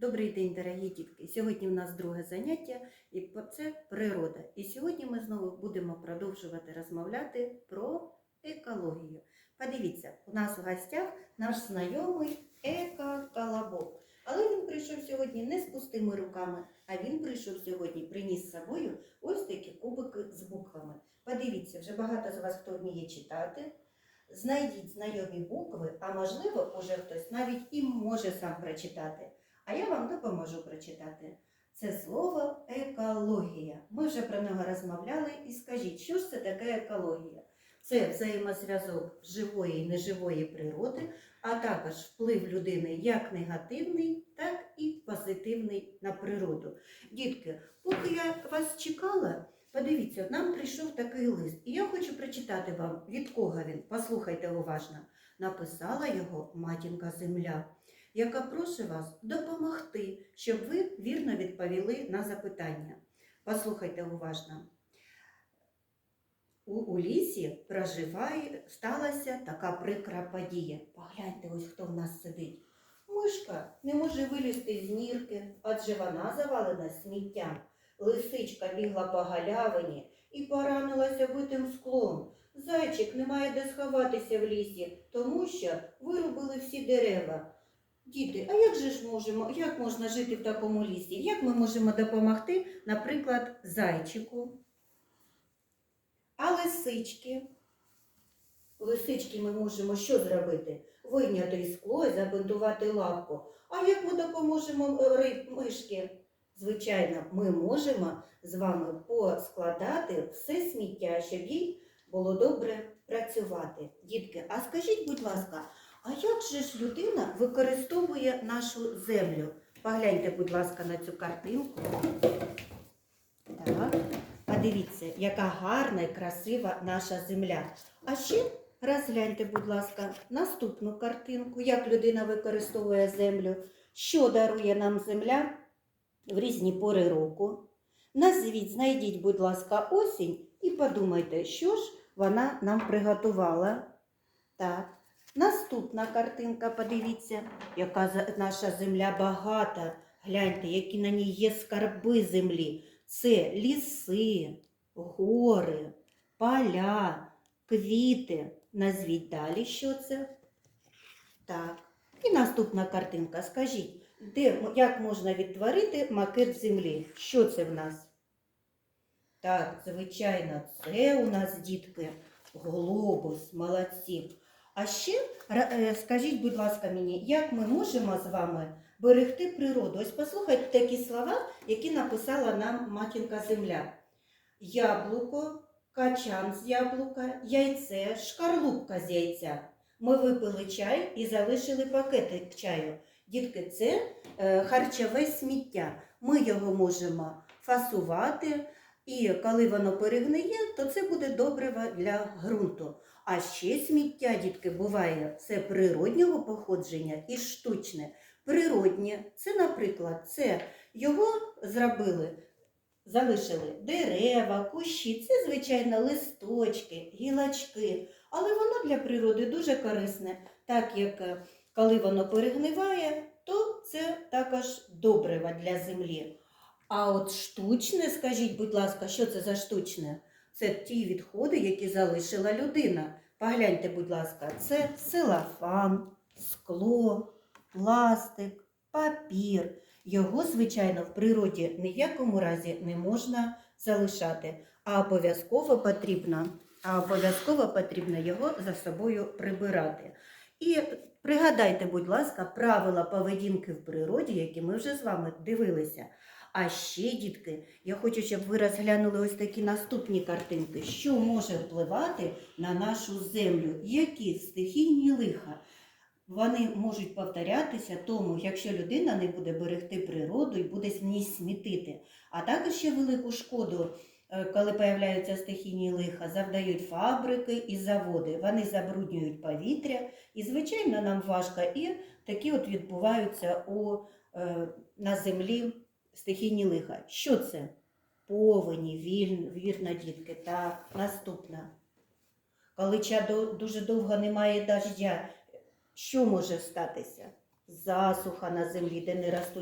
Добрий день, дорогі дітки! Сьогодні в нас друге заняття, і це природа. І сьогодні ми знову будемо продовжувати розмовляти про екологію. Подивіться, у нас в гостях наш знайомий еко-колобок. Але він прийшов сьогодні не з пустими руками, а він прийшов сьогодні, приніс з собою ось такі кубики з буквами. Подивіться, вже багато з вас хто вміє читати. Знайдіть знайомі букви, а можливо, уже хтось навіть і може сам прочитати. А я вам допоможу прочитати. Це слово екологія. Ми вже про нього розмовляли і скажіть, що ж це таке екологія? Це взаємозв'язок живої і неживої природи, а також вплив людини як негативний, так і позитивний на природу. Дітки, поки я вас чекала, подивіться, нам прийшов такий лист, і я хочу прочитати вам, від кого він. Послухайте уважно. Написала його матінка земля яка просить вас допомогти, щоб ви вірно відповіли на запитання. Послухайте уважно. У, у лісі проживає, сталася така прикра подія. Погляньте, ось хто в нас сидить. Мишка не може вилізти з нірки, адже вона завалена сміттям. Лисичка бігла по галявині і поранилася битим склом. Зайчик не має де сховатися в лісі, тому що вирубили всі дерева. Діти, а як же ж можемо, як можна жити в такому лісі? Як ми можемо допомогти, наприклад, зайчику? А лисички? Лисички ми можемо що зробити? Вийняти скло і забинтувати лапку. А як ми допоможемо е, мишки? Звичайно, ми можемо з вами поскладати все сміття, щоб їй було добре працювати. Дітки, а скажіть, будь ласка, а як же ж людина використовує нашу землю? Погляньте, будь ласка, на цю картинку. Так. Подивіться, яка гарна і красива наша земля. А ще розгляньте, будь ласка, наступну картинку, як людина використовує землю, що дарує нам земля в різні пори року. Назвіть, знайдіть, будь ласка, осінь і подумайте, що ж вона нам приготувала. Так. Наступна картинка, подивіться, яка наша земля багата. Гляньте, які на ній є скарби землі. Це ліси, гори, поля, квіти. Назвіть далі, що це. Так. І наступна картинка. Скажіть, де, як можна відтворити макет землі? Що це в нас? Так, звичайно, це у нас, дітки, глобус, молодці. А ще е, скажіть, будь ласка, мені, як ми можемо з вами берегти природу? Ось послухайте такі слова, які написала нам матінка земля. Яблуко, качан з яблука, яйце, шкарлупка з яйця. Ми випили чай і залишили пакетик чаю. Дітки, це е, харчове сміття. Ми його можемо фасувати, і коли воно перегниє, то це буде добриво для ґрунту. А ще сміття, дітки, буває це природнього походження і штучне. Природнє, це, наприклад, це його зробили, залишили дерева, кущі, це, звичайно, листочки, гілочки. Але воно для природи дуже корисне, так як е, коли воно перегниває, то це також добриво для землі. А от штучне, скажіть, будь ласка, що це за штучне? Це ті відходи, які залишила людина. Погляньте, будь ласка, це силафан, скло, пластик, папір. Його, звичайно, в природі ні в якому разі не можна залишати, а обов'язково потрібно, а обов'язково потрібно його за собою прибирати. І пригадайте, будь ласка, правила поведінки в природі, які ми вже з вами дивилися. А ще, дітки, я хочу, щоб ви розглянули ось такі наступні картинки, що може впливати на нашу землю, які стихійні лиха. Вони можуть повторятися тому, якщо людина не буде берегти природу і буде в ній смітити. А також ще велику шкоду, е, коли появляються стихійні лиха, завдають фабрики і заводи. Вони забруднюють повітря, і, звичайно, нам важко. І такі от відбуваються у, е, на землі стихійні лиха. Що це? Повені, вільн, вірно, дітки. Так, наступна. Коли дуже довго немає дождя, що може статися? Засуха на землі, де не ростуть